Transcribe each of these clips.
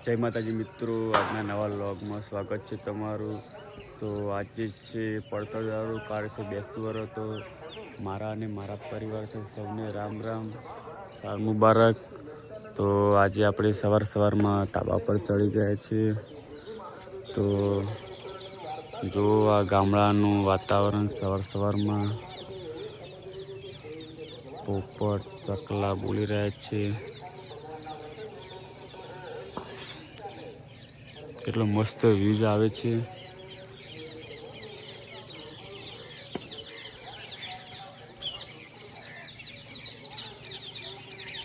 જય માતાજી મિત્રો, આજના નવા વ્લોગમાં સ્વાગત છે તમારું. તો આજે છે પડતરદારો કાર છે બેસતું વરો તો મારા અને મારા પરિવાર છે સૌને રામ રામ સાલ મુબારક. તો આજે આપણે સવાર સવારમાં તાબા પર ચડી ગયા છીએ. તો જો આ ગામડાનું વાતાવરણ સવાર સવારમાં પોપટ, ચકલા બોલી રહ્યા છે. કેટલો મસ્ત વ્યૂઝ આવે છે.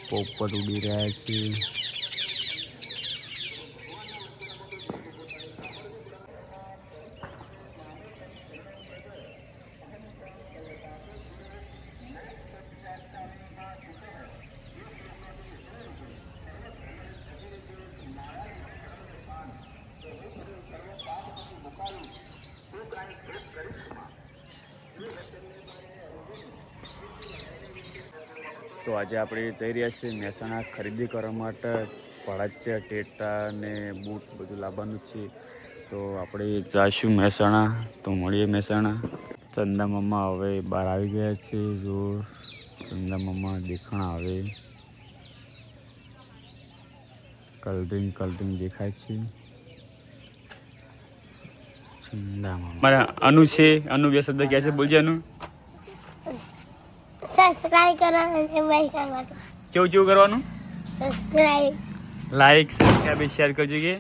પોપટ ઉડી રહ્યા છે. તો આજે આપણે જઈ રહ્યા છીએ મહેસાણા ખરીદી કરવા માટે. પડાચ્યા ટેટા ને બૂટ બધું લાવવાનું છે. તો આપણે જઈશું મહેસાણા. તો મળીએ મહેસાણા. ચંદા મામા હવે બહાર આવી ગયા છે. જો ચંદા મામા દેખાણ આવે. કલરિંગ કલરિંગ દેખાય છે. ચંદા મામા. અનુ છે. અનુ બે શબ્દ ક્યાં છે. બોલજે અનુ. સબસ્ક્રાઇબ કરો લાઈક કરો કેવું કેવું કરવાનું? સબસ્ક્રાઇબ લાઈક સબસ્ક્રાઇબ શેર કરજો કે.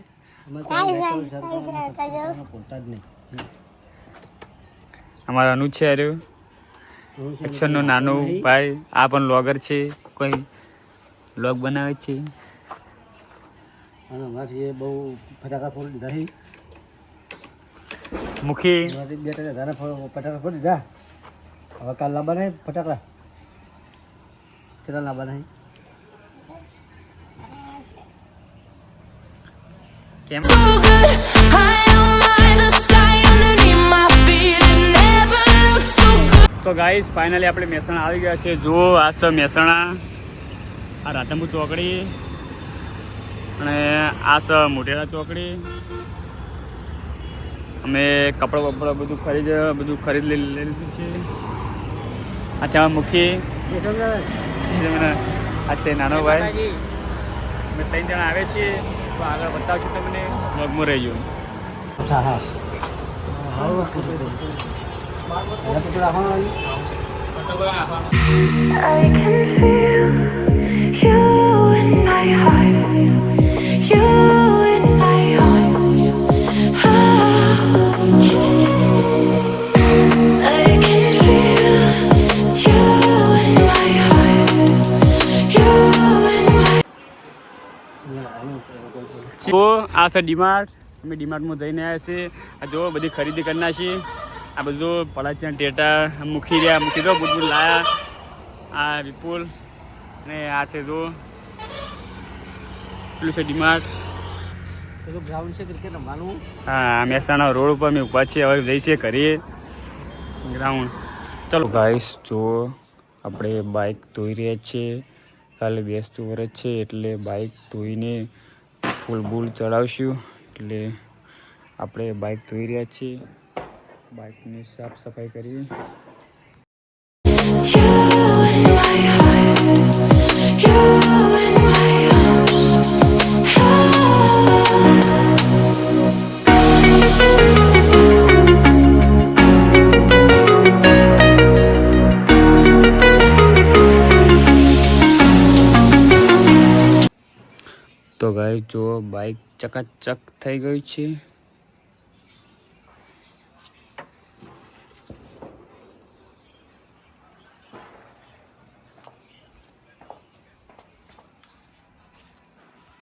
અમારા અનુજ છે અરે અક્ષરનો નાનો ભાઈ. આ પણ લોગર છે. કોઈ લોગ બનાવે છે. અને માથી બહુ ફટાકા ફોડી દીધા છે મુખી. બે ફટાકા ફોડી દીધા. હવે કાલ લાવવાના ફટાકડા. Looks so good. તો ગાઈસ ફાઇનલી આપણે મહેસાણા આવી ગયા છે જુઓ, આ છે મહેસાણા. આ રાતંબુ ચોકડી. અને આ છે મોટેરા ચોકડી. અમે કપડાં બપડા બધું ખરીદ બધું ખરીદ લીધું છે. આ છે મુખી. આ છે નાનો ભાઈ. અમે ત્રણ જણા આવે છીએ. તો આગળ બતાવશું તમને. બ્લોગમાં રહેજો. હા હા. I can feel તો આ છે ડીમાર્ટ. અમે ડીમાર્ટમાં જઈને આવ્યા છીએ. આ જો બધી ખરીદી કરી છીએ આ બધું પલાચિયા ટેટા મૂકી રહ્યા મૂકી દો બધું લાયા. આ વિપુલ અને આ છે જો પેલું છે ડીમાર્ટ. ગ્રાઉન્ડ છે ક્રિકેટ રમવાનું. હા મહેસાણા રોડ ઉપર અમે ઊભા છીએ. હવે જઈ છીએ કરીએ ગ્રાઉન્ડ ચલો ગાઈસ જો આપણે બાઇક ધોઈ રહ્યા છીએ. કાલે બેસતું વરસ છે એટલે બાઇક ધોઈને ફૂલ બૂલ ચડાવશું. એટલે આપણે બાઇક ધોઈ રહ્યા છીએ. બાઇકની સાફ સફાઈ કરીએ. તો ગાઈસ જો બાઇક ચકાચક થઈ ગઈ છે.